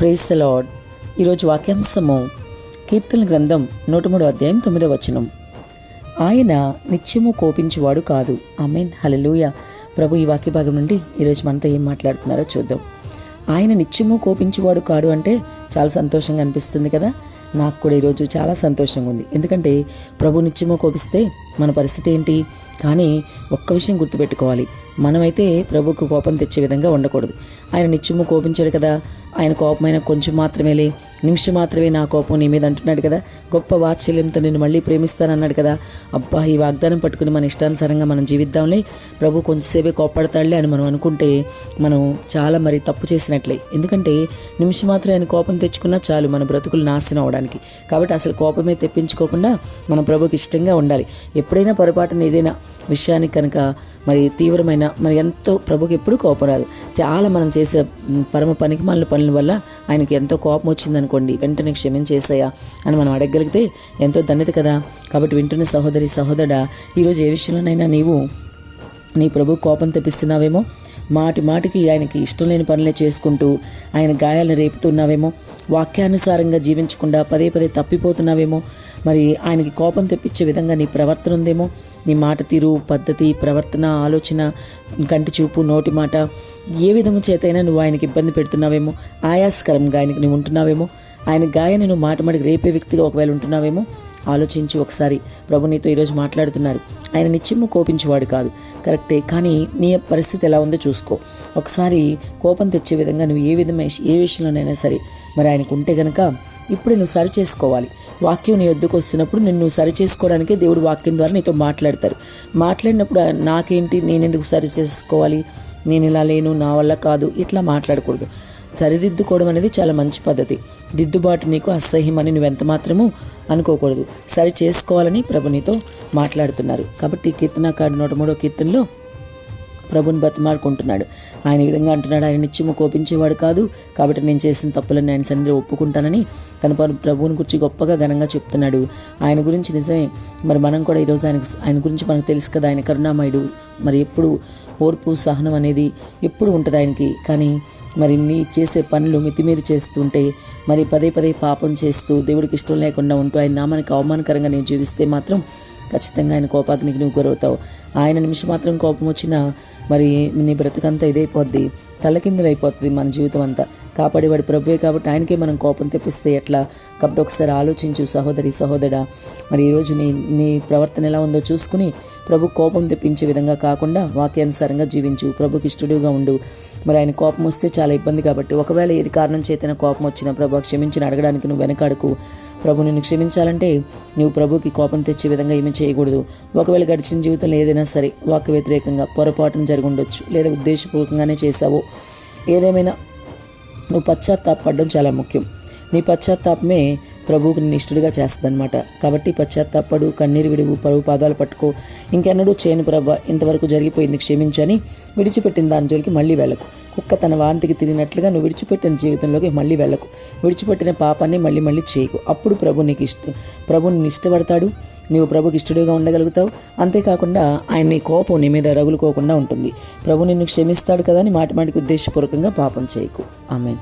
Praise the lord ఈరోజు వాక్యాంశము కీర్తన గ్రంథం నూట మూడు అధ్యాయం తొమ్మిదో వచనం. ఆయన నిత్యము కోపించువాడు కాదు. ఆమెన్ హలలుయ ప్రభు ఈ వాక్య భాగం నుండి ఈరోజు మనతో ఏం మాట్లాడుతున్నారో చూద్దాం. ఆయన నిత్యము కోపించువాడు కాడు అంటే చాలా సంతోషంగా అనిపిస్తుంది కదా? నాకు కూడా ఈరోజు చాలా సంతోషంగా ఉంది. ఎందుకంటే ప్రభు నిత్యమో కోపిస్తే మన పరిస్థితి ఏంటి? కానీ ఒక్క విషయం గుర్తుపెట్టుకోవాలి. మనమైతే ప్రభుకు కోపం తెచ్చే విధంగా ఉండకూడదు. ఆయన నిత్యము కోపించాడు కదా. ఆయన కోపమైన కొంచెం మాత్రమేలే. నిమిషం మాత్రమే నా కోపం నీ మీద అంటున్నాడు కదా. గొప్ప వాత్సల్యంతో నేను మళ్ళీ ప్రేమిస్తానన్నాడు కదా. అబ్బా ఈ వాగ్దానం పట్టుకుని మన ఇష్టానుసారంగా మనం జీవిద్దాంలే. ప్రభు కొంచెంసేపే కోపడతాడులే అని మనం అనుకుంటే మనం చాలా మరి తప్పు చేసినట్లే. ఎందుకంటే నిమిషం మాత్రం ఆయన కోపం తెచ్చుకున్నా చాలు మన బ్రతుకులు నాశనం అవడానికి. కాబట్టి అసలు కోపమే తెప్పించుకోకుండా మనం ప్రభుకి ఇష్టంగా ఉండాలి. ఎప్పుడైనా పొరపాటున ఏదైనా విషయానికి కనుక మరి తీవ్రమైన మరి ఎంతో ప్రభుకి ఎప్పుడు కోపం రాదు. చాలా మనం చేసే పరమ పనికి మన పనుల వల్ల ఆయనకి ఎంతో కోపం వచ్చిందనుకోండి వెంటనే క్షమించేసాయా అని మనం అడగగలిగితే ఎంతో ధన్యత కదా. కాబట్టి వింటున్న సహోదరి సహోదరా ఈరోజు ఏ విషయంలోనైనా నీవు నీ ప్రభు కోపం తెప్పిస్తున్నావేమో మాటి మాటికి ఆయనకి ఇష్టం లేని పనులే చేసుకుంటూ ఆయన గాయాలను రేపుతున్నావేమో వాక్యానుసారంగా జీవించకుండా పదే పదే తప్పిపోతున్నావేమో మరి ఆయనకి కోపం తెప్పించే విధంగా నీ ప్రవర్తన ఉందేమో? నీ మాట తీరు పద్ధతి ప్రవర్తన ఆలోచన కంటి చూపు నోటి మాట ఏ విధము చేతైనా నువ్వు ఆయనకి ఇబ్బంది పెడుతున్నావేమో? ఆయాస్కరంగా ఆయనకి నువ్వు ఉంటున్నావేమో? ఆయన గాయాన్ని నువ్వు మాట మాటికి రేపే వ్యక్తిగా ఒకవేళ ఉంటున్నావేమో? ఆలోచించి ఒకసారి ప్రభు నీతో ఈరోజు మాట్లాడుతున్నారు. ఆయన నిత్యము కోపించేవాడు కాదు. కరెక్టే కానీ నీ పరిస్థితి ఎలా ఉందో చూసుకో. ఒకసారి కోపం తెచ్చే విధంగా నువ్వు ఏ విధమైన ఏ విషయంలోనైనా సరే మరి ఆయనకు ఉంటే గనక ఇప్పుడు నువ్వు సరి చేసుకోవాలి వాక్యం నీ వద్దకు వస్తున్నప్పుడు నిన్ను నువ్వు సరి చేసుకోవడానికే దేవుడు వాక్యం ద్వారా నీతో మాట్లాడతారు. మాట్లాడినప్పుడు నాకేంటి నేను ఎందుకు సరి చేసుకోవాలి నేను ఇలా లేను నా వల్ల కాదు. ఇట్లా మాట్లాడకూడదు. సరిదిద్దుకోవడం అనేది చాలా మంచి పద్ధతి. దిద్దుబాటు నీకు అసహ్యమని నువ్వు ఎంత మాత్రము అనుకోకూడదు. సరి చేసుకోవాలని ప్రభు నీతో మాట్లాడుతున్నారు. కాబట్టి కీర్తనకాడు నూట మూడో కీర్తనలో ప్రభుని బతిమాడుకుంటున్నాడు ఆయన విధంగా అంటున్నాడు ఆయన నిత్యము కోపించేవాడు కాదు. కాబట్టి నేను చేసిన తప్పులను ఆయన సన్నిధి ఒప్పుకుంటానని తన పరు ప్రభువుని గురించి గొప్పగా ఘనంగా చెప్తున్నాడు. ఆయన గురించి నిజమే. మరి మనం కూడా ఈరోజు ఆయన ఆయన గురించి మనకు తెలుసు కదా. ఆయన కరుణామయుడు. మరి ఎప్పుడు ఓర్పు సహనం అనేది ఎప్పుడు ఉంటుంది ఆయనకి. కానీ మరి నీ చేసే పనులు మితిమీరి చేస్తుంటే మరి పదే పదే పాపం చేస్తూ దేవుడికి ఇష్టం లేకుండా ఉంటూ ఆయన నామానికి అవమానకరంగా నేను జీవిస్తే మాత్రం ఖచ్చితంగా ఆయన కోపాగ్నికి నువ్వు గురవుతావు. ఆయన నిమిషం మాత్రం కోపం వచ్చినా మరి నీ బ్రతుకంతా ఇదైపోద్ది తలకిందులైపోతుంది మన జీవితం అంతా కాపాడేవాడు ప్రభువే కాబట్టి ఆయనకే మనం కోపం తెప్పిస్తే ఎట్లా? కాబట్టి ఒకసారి ఆలోచించు సహోదరి సహోదరా మరి ఈరోజు నీ నీ ప్రవర్తన ఎలా ఉందో చూసుకుని ప్రభు కోపం తెప్పించే విధంగా కాకుండా వాక్యానుసారంగా జీవించు. ప్రభుకి ఇష్టడుగా ఉండు. మరి ఆయన కోపం వస్తే చాలా ఇబ్బంది కాబట్టి ఒకవేళ ఏది కారణం చేతన కోపం వచ్చినా ప్రభు క్షమించిన అడగడానికి నువ్వు వెనకాడుకు. ప్రభు నిన్ను క్షమించాలంటే నువ్వు ప్రభుకి కోపం తెచ్చే విధంగా ఏమీ చేయకూడదు. ఒకవేళ గడిచిన జీవితంలో ఏదైనా సరే వాక్య వ్యతిరేకంగా పొరపాటున జరిగి ఉండొచ్చు. లేదా ఉద్దేశపూర్వకంగానే చేసావో ఏదేమైనా నువ్వు పశ్చాత్తాపడడం చాలా ముఖ్యం. నీ పశ్చాత్తాపమే ప్రభువుకి నిన్ను ఇష్టడుగా చేస్తుందన్నమాట. కాబట్టి పశ్చాత్తాపడు కన్నీరు విడువు పరువు పాదాలు పట్టుకో. ఇంకెన్నడూ చేయను ప్రభ. ఇంతవరకు జరిగిపోయింది క్షమించని. విడిచిపెట్టిన దాని జోలికి మళ్ళీ వెళ్ళకు. కుక్క తన వాంతికి తిరిగినట్లుగా నువ్వు విడిచిపెట్టిన జీవితంలోకి మళ్ళీ వెళ్ళకు. విడిచిపెట్టిన పాపాన్ని మళ్ళీ మళ్ళీ చేయకు. అప్పుడు ప్రభు నీకు ఇష్ట ప్రభు నిన్ను ఇష్టపడతాడు. నీవు ప్రభుకి ఇష్టడుగా ఉండగలుగుతావు. అంతేకాకుండా ఆయన నీ కోపం నీ మీద రగులుకోకుండా ఉంటుంది. ప్రభు నిన్ను క్షమిస్తాడు కదా అని మాటి మాటికి ఉద్దేశపూర్వకంగా పాపం చేయకు. ఆమెన్.